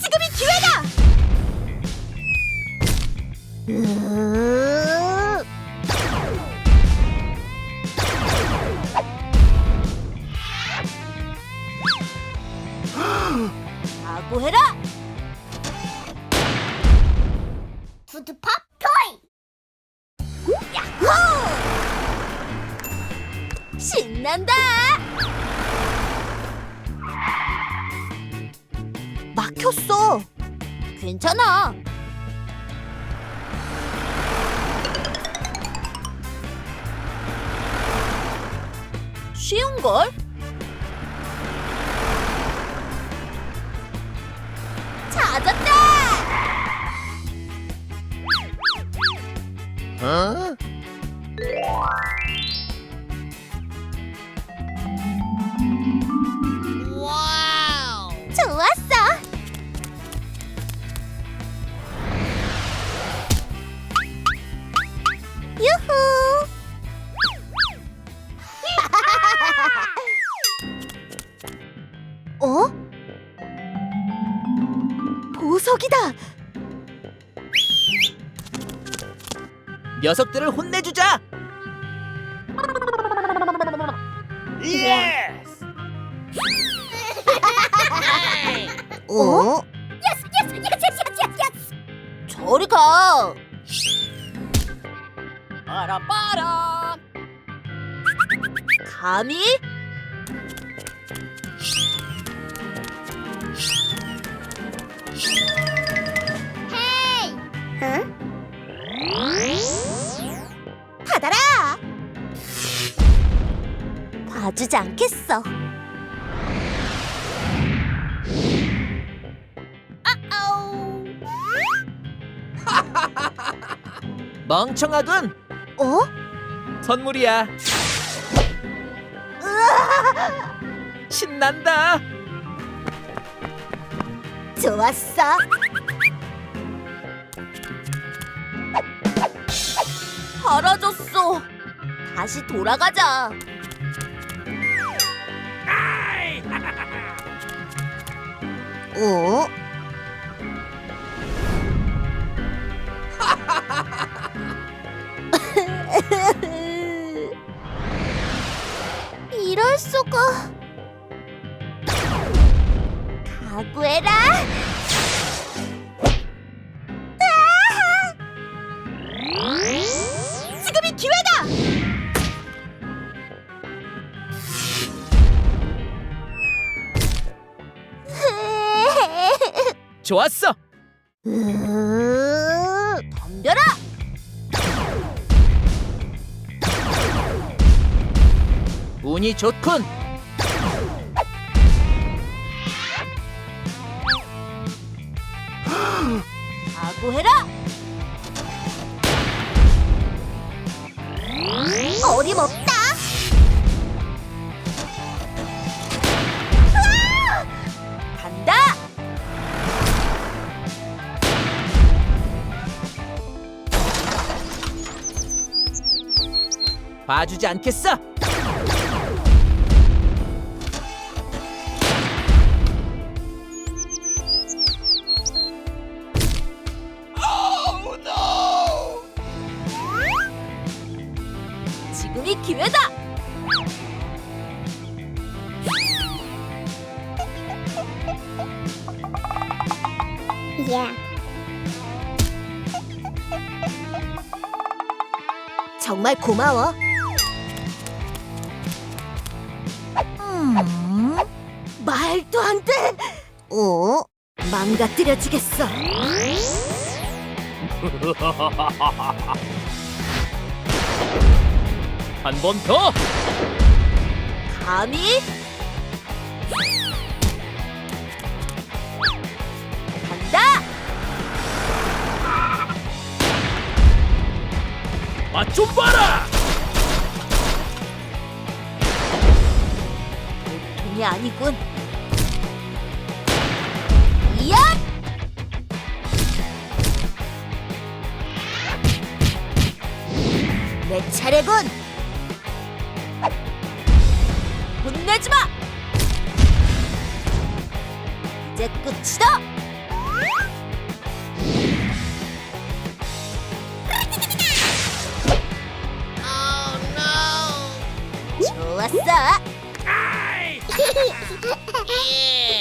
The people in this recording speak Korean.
지금이 기회다! 으... 각오해라! 푸드팝 토이! 야호! 신난다! 막혔어. 괜찮아. 쉬운 걸? 찾았다. 어? 보석이다. 녀석들을 혼내주자. 예스! 어? 예스 예스 예스 예스 예스. 저리 가. 빠라빠라. 감히? 봐주지 않겠어. 멍청하군. 어? 선물이야. 신난다. 좋았어. 사라졌어. 다시 돌아가자. 어? 이럴 수가. 각오해라. 지금이 좋았어. 으, 덤벼라! 운이 좋군. 각오해라! 어림없 봐주지 않겠어. 지금이 기회다! 정말 고마워. 음, 말도 안 돼. 어? 망가뜨려지겠어. 한 번 더. 감히? 간다. 맛 좀 봐라. 돈이 아니군. 이야! 내 차례군. 혼내지 마. 이제 끝이다. 좋았어. Yeah.